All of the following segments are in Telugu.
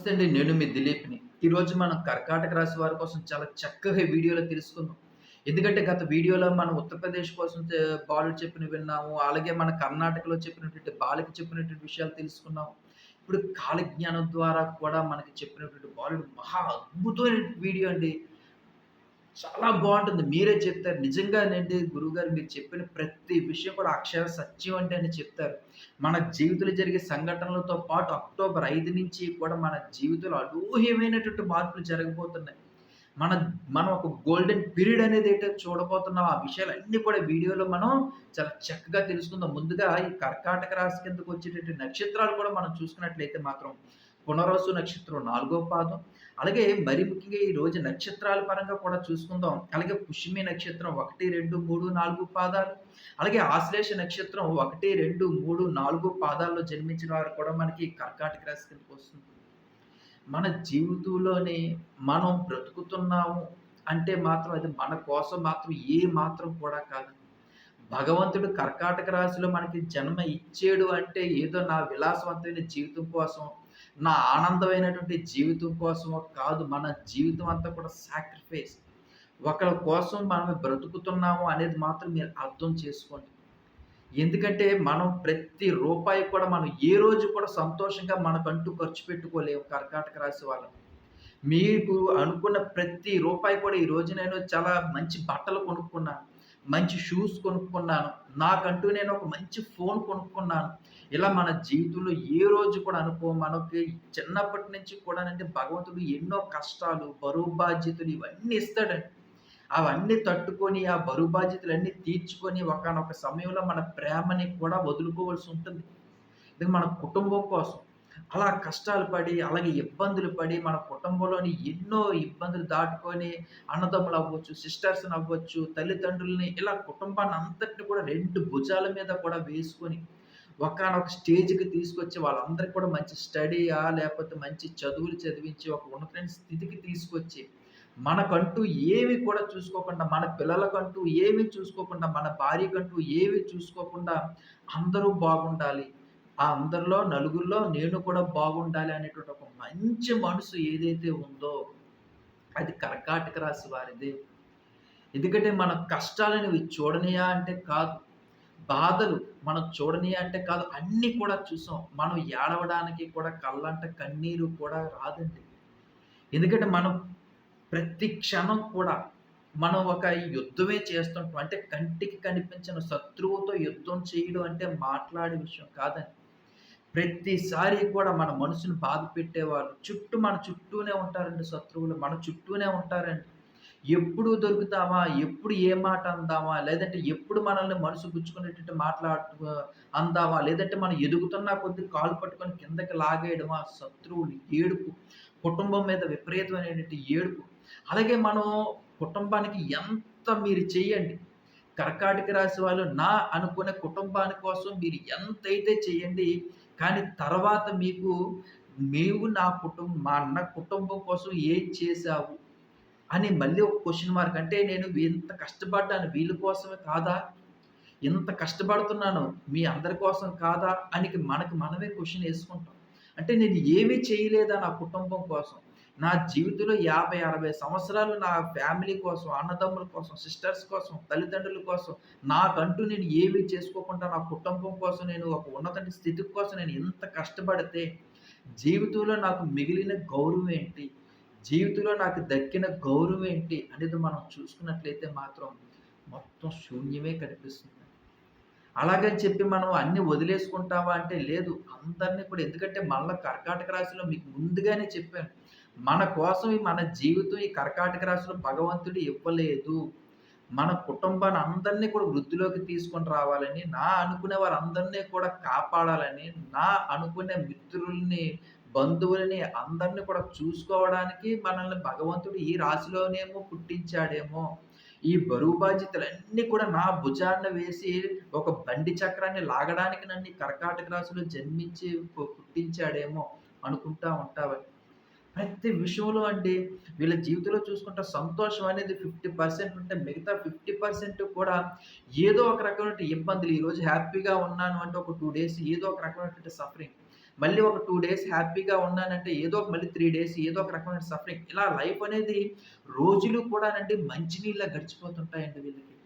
నమస్తే అండి నేను మీ దిలీప్ని. ఈరోజు మనం కర్కాటక రాశి వారి కోసం చాలా చక్కగా వీడియోలో తెలుసుకుందాం. ఎందుకంటే గత వీడియోలో మనం ఉత్తరప్రదేశ్ కోసం బాలు చెప్పిన విన్నాము అలాగే మన కర్ణాటకలో చెప్పినటువంటి బాలకి చెప్పినటువంటి విషయాలు తెలుసుకున్నాము. ఇప్పుడు కాలజ్ఞానం ద్వారా కూడా మనకి చెప్పినటువంటి బాలుడు మహా అద్భుతమైన వీడియో అండి. చాలా బాగుంటుంది. మీరే చెప్తారు. నిజంగానండి గురువుగారు మీరు చెప్పిన ప్రతి విషయం కూడా అక్షర సత్యం అంటే అని చెప్తారు. మన జీవితంలో జరిగే సంఘటనలతో పాటు అక్టోబర్ ఐదు నుంచి కూడా మన జీవితంలో అనూహ్యమైనటువంటి మార్పులు జరగబోతున్నాయి. మన మనం ఒక గోల్డెన్ పీరియడ్ అనేది ఏంటో చూడబోతున్నాం. ఆ విషయాలు అన్నీ కూడా వీడియోలో మనం చాలా చక్కగా తెలుసుకుందాం. ముందుగా ఈ కర్కాటక రాశి కిందకు వచ్చేటటువంటి నక్షత్రాలు కూడా మనం చూసుకున్నట్లయితే మాత్రం పునరోసు నక్షత్రం నాలుగో పాదం. అలాగే మరి ముఖ్యంగా ఈ రోజు నక్షత్రాల పరంగా కూడా చూసుకుందాం. అలాగే పుష్మి నక్షత్రం ఒకటి రెండు మూడు నాలుగు పాదాలు. అలాగే ఆశ్లేష నక్షత్రం ఒకటి రెండు మూడు నాలుగు పాదాల్లో జన్మించిన వారు కూడా మనకి కర్కాటక రాశి కిందకు వస్తుంది. మన జీవితంలోనే మనం బ్రతుకుతున్నాము అంటే మాత్రం అది మన కోసం మాత్రం ఏ మాత్రం కూడా కాదు. భగవంతుడు కర్కాటక రాశిలో మనకి జన్మ ఇచ్చాడు అంటే ఏదో నా విలాసవంతమైన జీవితం కోసం నా ఆనందమైనటువంటి జీవితం కోసం కాదు మన జీవితం అంతా కూడా సాక్రిఫైస్ ఒకరి కోసం మనం బ్రతుకుతున్నాము అనేది మాత్రం మీరు అర్థం చేసుకోండి. ఎందుకంటే మనం ప్రతి రూపాయి కూడా మనం ఏ రోజు కూడా సంతోషంగా మనకంటూ ఖర్చు పెట్టుకోలేము కర్కాటక రాశి వాళ్ళం. మీకు అనుకున్న ప్రతి రూపాయి కూడా ఈ రోజు నేను చాలా మంచి బట్టలు కొనుక్కున్నాను మంచి షూస్ కొనుక్కున్నాను. నాకంటూ నేను ఒక మంచి ఫోన్ కొనుక్కున్నాను. ఇలా మన జీవితంలో ఏ రోజు కూడా అనుకో మనకి చిన్నప్పటి నుంచి కూడా అంటే భగవంతుడు ఎన్నో కష్టాలు బరువు బాధ్యతలు ఇవన్నీ ఇస్తాడండి అవన్నీ తట్టుకొని ఆ బరువు బాధ్యతలన్నీ తీర్చుకొని ఒకానొక సమయంలో మన ప్రేమని కూడా వదులుకోవాల్సి ఉంటుంది. ఇది మన కుటుంబం కోసం. అలా కష్టాలు పడి అలాగే ఇబ్బందులు పడి మన కుటుంబంలోని ఎన్నో ఇబ్బందులు దాటుకొని అన్నదమ్ములు అవ్వచ్చు సిస్టర్స్ని అవ్వచ్చు తల్లిదండ్రులని ఇలా కుటుంబాన్ని అంతటిని కూడా రెండు భుజాల మీద కూడా వేసుకొని ఒకనొక స్టేజ్కి తీసుకొచ్చి వాళ్ళందరికీ కూడా మంచి స్టడీయా లేకపోతే మంచి చదువులు చదివించి ఒక ఉన్నతమైన స్థితికి తీసుకొచ్చి మనకంటూ ఏమి కూడా చూసుకోకుండా మన పిల్లలకంటూ ఏమి చూసుకోకుండా మన భార్యకంటూ ఏమి చూసుకోకుండా అందరూ బాగుండాలి. ఆ అందరిలో నలుగురిలో నేను కూడా బాగుండాలి అనేటువంటి ఒక మంచి మనసు ఏదైతే ఉందో అది కర్కాటక రాశి వారిది. ఎందుకంటే మన కష్టాలను ఇవి చూడనియా అంటే కాదు. బాధలు మనం చూడనియా అంటే కాదు. అన్నీ కూడా చూసాం. మనం ఏడవడానికి కూడా కళ్ళంట కన్నీరు కూడా రాదండి. ఎందుకంటే మనం ప్రతి క్షణం కూడా మనం ఒక యుద్ధమే చేస్తుంటాం. అంటే కంటికి కనిపించిన శత్రువుతో యుద్ధం చేయడం అంటే మాట్లాడే విషయం కాదండి. ప్రతిసారి కూడా మన మనసుని బాధ పెట్టేవాళ్ళు. చుట్టూ మన చుట్టూనే ఉంటారండి శత్రువులు. మన చుట్టూనే ఉంటారండి. ఎప్పుడు దొరుకుతామా? ఎప్పుడు ఏ మాట అందామా? లేదంటే ఎప్పుడు మనల్ని మనసు గుచ్చుకునేటట్టు మాట్లాడు అందామా? లేదంటే మనం ఎదుగుతున్నా కొద్ది కాలు పట్టుకొని కిందకి లాగేయడమా? శత్రువులు ఏడుపు కుటుంబం మీద విపరీతమైనటువంటి ఏడుపు. అలాగే మనం కుటుంబానికి ఎంత మీరు చెయ్యండి కర్కాటక రాశి వాళ్ళు నా అనుకునే కుటుంబాని కోసం మీరు ఎంతైతే చేయండి కానీ తర్వాత మీకు మేము నా కుటుంబం మా అన్న కుటుంబం కోసం ఏం చేశావు? అని మళ్ళీ ఒక క్వశ్చన్ మార్క్ అంటే నేను ఇంత కష్టపడ్డాను వీళ్ళ కోసమే కాదా? ఇంత కష్టపడుతున్నాను మీ అందరి కోసం కాదా? అని మనకి మనమే క్వశ్చన్ వేసుకుంటాం. అంటే నేను ఏమీ చేయలేదా నా కుటుంబం కోసం? నా జీవితంలో యాభై అరవై సంవత్సరాలు నా ఫ్యామిలీ కోసం అన్నదమ్ముల కోసం సిస్టర్స్ కోసం తల్లిదండ్రుల కోసం నాకంటూ నేను ఏమి చేసుకోకుండా నా కుటుంబం కోసం నేను ఒక ఉన్నత స్థితి కోసం నేను ఎంత కష్టపడితే జీవితంలో నాకు మిగిలిన గౌరవం ఏంటి? జీవితంలో నాకు దక్కిన గౌరవం ఏంటి? అనేది మనం చూసుకున్నట్లయితే మాత్రం మొత్తం శూన్యమే కనిపిస్తుంది. అలాగని చెప్పి మనం అన్ని వదిలేసుకుంటావా అంటే లేదు. అందరినీ కూడా ఎందుకంటే మళ్ళీ కర్కాటక రాశిలో మీకు ముందుగానే చెప్పాను. మన కోసం మన జీవితం ఈ కర్కాటక రాశిలో భగవంతుడు ఇవ్వలేదు. మన కుటుంబాన్ని అందరినీ కూడా వృద్ధిలోకి తీసుకొని రావాలని నా అనుకునే వారందరినీ కూడా కాపాడాలని నా అనుకునే మిత్రుల్ని బంధువులని అందరినీ కూడా చూసుకోవడానికి మనల్ని భగవంతుడు ఈ రాశిలోనేమో పుట్టించాడేమో. ఈ బరువు బాధ్యతలన్నీ కూడా నా భుజాన్న వేసి ఒక బండి చక్రాన్ని లాగడానికి నన్ను ఈ కర్కాటక రాశిలో జన్మించి పుట్టించాడేమో అనుకుంటా ఉంటావని ప్రతి విషయంలో అండి వీళ్ళ జీవితంలో చూసుకుంటే సంతోషం అనేది ఫిఫ్టీ పర్సెంట్ ఉంటే మిగతా ఫిఫ్టీ పర్సెంట్ కూడా ఏదో ఒక రకమైన ఇబ్బందులు ఈరోజు హ్యాపీగా ఉన్నాను అంటే ఒక టూ డేస్ ఏదో ఒక రకమైనటువంటి సఫరింగ్ మళ్ళీ ఒక టూ డేస్ హ్యాపీగా ఉన్నానంటే ఏదో ఒక మళ్ళీ త్రీ డేస్ ఏదో ఒక రకమైన సఫరింగ్. ఇలా లైఫ్ అనేది రోజులు కూడానండి మంచినీళ్ళ గడిచిపోతుంటాయండి వీళ్ళకి.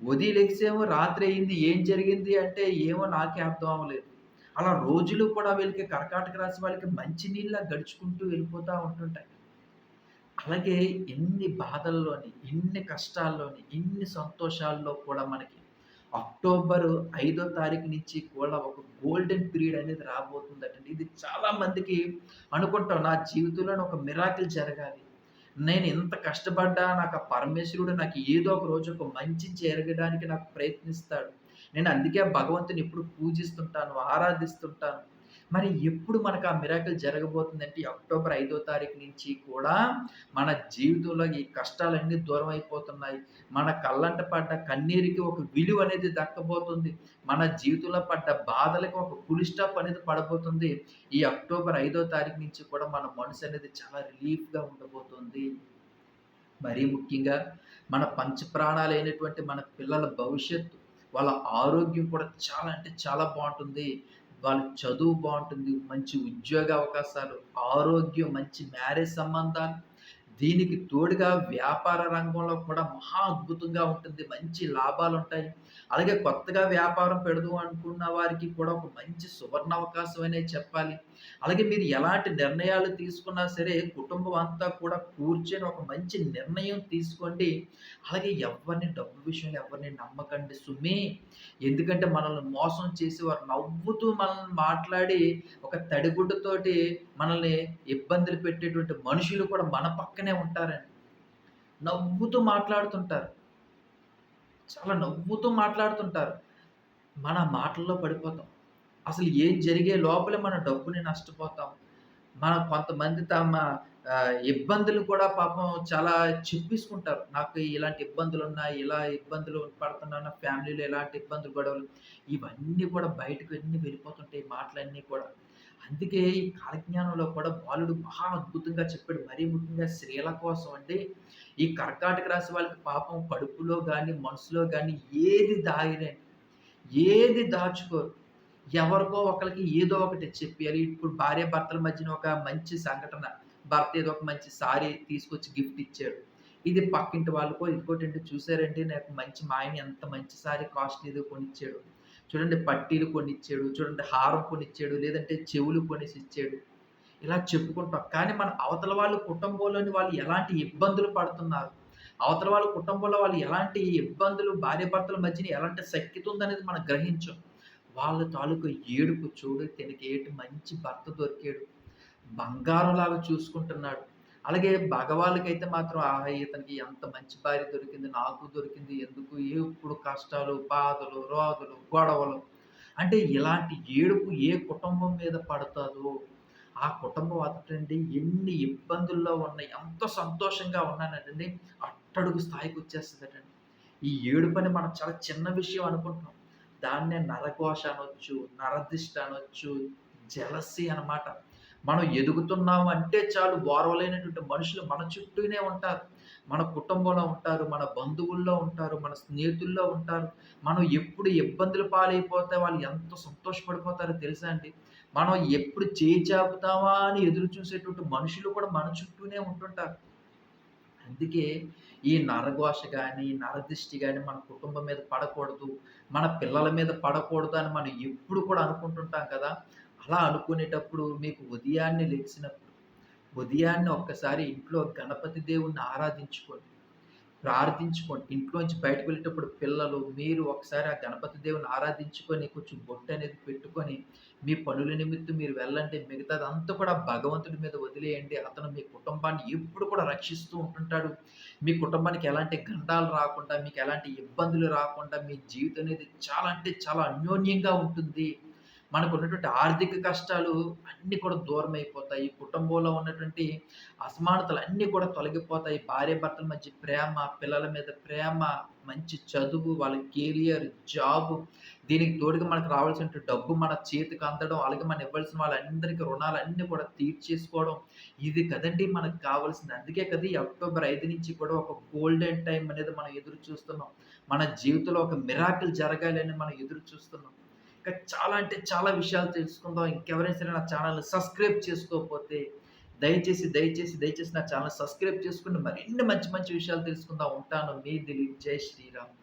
ఉదయం లెగ్సేమో రాత్రి అయింది ఏం జరిగింది అంటే ఏమో నాకే అర్థం అవ్వలేదు. అలా రోజులు కూడా వీళ్ళకి కర్కాటక రాశి వాళ్ళకి మంచి నీళ్ళ గడుచుకుంటూ వెళ్ళిపోతూ ఉంటుంటాయి. అలాగే ఎన్ని బాధల్లోని, ఎన్ని కష్టాల్లోని, ఎన్ని సంతోషాల్లో కూడా మనకి అక్టోబర్ ఐదో తారీఖు నుంచి కూడా ఒక గోల్డెన్ పీరియడ్ అనేది రాబోతుందటండి. ఇది చాలా మందికి అనుకుంటాం నా జీవితంలో ఒక మిరాకిల్ జరగాలి. నేను ఎంత కష్టపడ్డా నాకు ఆ పరమేశ్వరుడు నాకు ఏదో ఒక రోజు ఒక మంచి జరగడానికి నాకు ప్రయత్నిస్తాడు. నేను అందుకే భగవంతుని ఎప్పుడు పూజిస్తుంటాను, ఆరాధిస్తుంటాను. మరి ఎప్పుడు మనకు ఆ మిరాకిల్ జరగబోతుందంటే అక్టోబర్ ఐదో తారీఖు నుంచి కూడా మన జీవితంలో ఈ కష్టాలన్నీ దూరం అయిపోతున్నాయి. మన కళ్ళంట పడ్డ కన్నీరుకి ఒక విలువ అనేది దక్కబోతుంది. మన జీవితంలో పడ్డ బాధలకు ఒక ఫుల్ స్టాప్ అనేది పడబోతుంది. ఈ అక్టోబర్ ఐదో తారీఖు నుంచి కూడా మన మనసు అనేది చాలా రిలీఫ్‌గా ఉండబోతుంది. మరీ ముఖ్యంగా మన పంచప్రాణాలైనటువంటి మన పిల్లల భవిష్యత్తు, వాళ్ళ ఆరోగ్యం కూడా చాలా అంటే చాలా బాగుంటుంది. వాళ్ళ చదువు బాగుంటుంది. మంచి ఉద్యోగ అవకాశాలు, ఆరోగ్యం, మంచి మ్యారేజ్ సంబంధాలు, దీనికి తోడుగా వ్యాపార రంగంలో కూడా మహా అద్భుతంగా ఉంటుంది. మంచి లాభాలు ఉంటాయి అలాగే కొత్తగా వ్యాపారం పెడదాం అనుకున్న వారికి కూడా ఒక మంచి సువర్ణ అవకాశం అనేది చెప్పాలి. అలాగే మీరు ఎలాంటి నిర్ణయాలు తీసుకున్నా సరే కుటుంబం అంతా కూడా కూర్చొని ఒక మంచి నిర్ణయం తీసుకోండి. అలాగే ఎవ్వరిని డబ్బు విషయంలో ఎవరిని నమ్మకండి సుమి ఎందుకంటే మనల్ని మోసం చేసి వారు నవ్వుతూ మనల్ని మాట్లాడి ఒక తడిగుడ్డతోటి మనల్ని ఇబ్బందులు పెట్టేటువంటి మనుషులు కూడా మన పక్కనే ఉంటారండి. నవ్వుతూ మాట్లాడుతుంటారు. చాలా నవ్వుతూ మాట్లాడుతుంటారు. మన మాటల్లో పడిపోతాం. అసలు ఏం జరిగే లోపలే మన డబ్బుని నష్టపోతాం. మన కొంతమంది తమ ఇబ్బందులు కూడా పాపం చాలా చెప్పేసుకుంటారు. నాకు ఇలాంటి ఇబ్బందులు ఉన్నాయి ఇలా ఇబ్బందులు పడుతున్నాను. నా ఫ్యామిలీలో ఎలాంటి ఇబ్బందులు, గొడవలు ఇవన్నీ కూడా బయటకు అన్నీ వెళ్ళిపోతుంటాయి మాటలన్నీ కూడా. అందుకే ఈ కాలజ్ఞానంలో కూడా బాలుడు మహా అద్భుతంగా చెప్పాడు. మరీ ముఖ్యంగా స్త్రీల కోసం అండి. ఈ కర్కాటక రాశి వాళ్ళకి పాపం కడుపులో కానీ మనసులో కానీ ఏది దాయరండి. ఏది దాచుకోరు. ఎవరికో ఒకరికి ఏదో ఒకటి చెప్పేయాలి. ఇప్పుడు భార్యాభర్తల మధ్యన ఒక మంచి సంఘటన. భర్త ఏదో ఒక మంచి సారీ తీసుకొచ్చి గిఫ్ట్ ఇచ్చాడు. ఇది పక్కింటి వాళ్ళకో ఇంకోటండి చూసారంటే నాకు మంచి మా ఆయన ఎంత మంచి సారీ కాస్ట్‌లీది కొనిచ్చాడు. చూడండి పట్టీలు కొనిచ్చాడు. చూడండి హారం కొనిచ్చాడు. లేదంటే చెవులు కొనేసిచ్చాడు. ఇలా చెప్పుకుంటాం. కానీ మన అవతల వాళ్ళ కుటుంబంలోని వాళ్ళు ఎలాంటి ఇబ్బందులు పడుతున్నారు. అవతల వాళ్ళ కుటుంబంలో వాళ్ళు ఎలాంటి ఇబ్బందులు భార్య భర్తల మధ్యన ఎలాంటి శక్తి ఉందనేది మనం గ్రహించం. వాళ్ళ తాలూకు ఏడుపు చూడు తినకేటి ఏటి మంచి భర్త దొరికాడు. బంగారంలాగా చూసుకుంటున్నాడు. అలాగే భగవాళ్ళకైతే మాత్రం ఆహా! ఇతనికి ఎంత మంచి భార్య దొరికింది. నాకు దొరికింది. ఎందుకు ఎప్పుడు కష్టాలు, బాధలు, రోగులు గొడవలు. అంటే ఇలాంటి ఏడుపు ఏ కుటుంబం మీద పడతాదో, ఆ కుటుంబం అటండి ఎన్ని ఇబ్బందుల్లో ఉన్న ఎంత సంతోషంగా ఉన్నానంటండి అట్టడుగు స్థాయికి వచ్చేస్తుందటండి ఈ ఏడుపని మనం చాలా చిన్న విషయం అనుకుంటున్నాం. దాన్నే నరఘోష అనొచ్చు, నరదిష్ట అనొచ్చు, జలసి అనమాట. మనం ఎదుగుతున్నాం అంటే చాలు ఓర్వలేనటువంటి మనుషులు మన చుట్టూనే ఉంటారు. మన కుటుంబంలో ఉంటారు, మన బంధువుల్లో ఉంటారు, మన స్నేహితుల్లో ఉంటారు. మనం ఎప్పుడు ఇబ్బందులు పాలైపోతే వాళ్ళు ఎంత సంతోషపడిపోతారో తెలుసా అండి? మనం ఎప్పుడు చేయి చాపుతామా అని ఎదురు చూసేటువంటి మనుషులు కూడా మన చుట్టూనే ఉంటుంటారు. అందుకే ఈ నరఘోష కానీ నరదిష్టి కానీ మన కుటుంబం మీద పడకూడదు. మన పిల్లల మీద పడకూడదు అని మనం ఎప్పుడు కూడా అనుకుంటుంటాం కదా! అలా అనుకునేటప్పుడు మీకు ఉదయాన్నే లేచినప్పుడు ఉదయాన్నే ఒక్కసారి ఇంట్లో గణపతి దేవుణ్ణి ఆరాధించుకోండి. ప్రార్థించుకోండి. ఇంట్లోంచి బయటకు వెళ్ళేటప్పుడు పిల్లలు, మీరు ఒకసారి ఆ గణపతి దేవుని ఆరాధించుకొని కొంచెం బొట్టు అనేది పెట్టుకొని, మీ పనుల నిమిత్తం మీరు వెళ్ళండి. మిగతాదంతా కూడా భగవంతుడి మీద వదిలేయండి. అతను మీ కుటుంబాన్ని ఎప్పుడు కూడా రక్షిస్తూ ఉంటుంటాడు. మీ కుటుంబానికి ఎలాంటి గండాలు రాకుండా, మీకు ఎలాంటి ఇబ్బందులు రాకుండా మీ జీవితం అనేది చాలా అంటే చాలా అన్యోన్యంగా ఉంటుంది. మనకున్నటువంటి ఆర్థిక కష్టాలు అన్నీ కూడా దూరమైపోతాయి. కుటుంబంలో ఉన్నటువంటి అసమానతలన్నీ కూడా తొలగిపోతాయి. భార్యాభర్తల మధ్య ప్రేమ, పిల్లల మీద ప్రేమ, మంచి చదువు, వాళ్ళ కెరియర్, జాబ్ దీనికి తోడుగా మనకు రావాల్సిన డబ్బు మన చేతికి అందడం, అలాగే మనం ఇవ్వాల్సిన వాళ్ళందరికీ రుణాలు అన్నీ కూడా తీర్చేసుకోవడం. ఇది కదండీ మనకు కావాల్సింది. అందుకే కదా ఈ అక్టోబర్ ఐదు నుంచి కూడా ఒక గోల్డెన్ టైం అనేది మనం ఎదురు చూస్తున్నాం. మన జీవితంలో ఒక మిరాకిల్ అని మనం ఎదురు చూస్తున్నాం. ఇంకా చాలా అంటే చాలా విషయాలు తెలుసుకుందాం. ఇంకెవరైనా సరే నా ఛానల్ని సబ్స్క్రైబ్ చేసుకోకపోతే దయచేసి, దయచేసి, దయచేసి నా ఛానల్ సబ్స్క్రైబ్ చేసుకుని మరిన్ని మంచి మంచి విషయాలు తెలుసుకుందాం. ఉంటాను. మీ దిలీప్. జై శ్రీరామ్.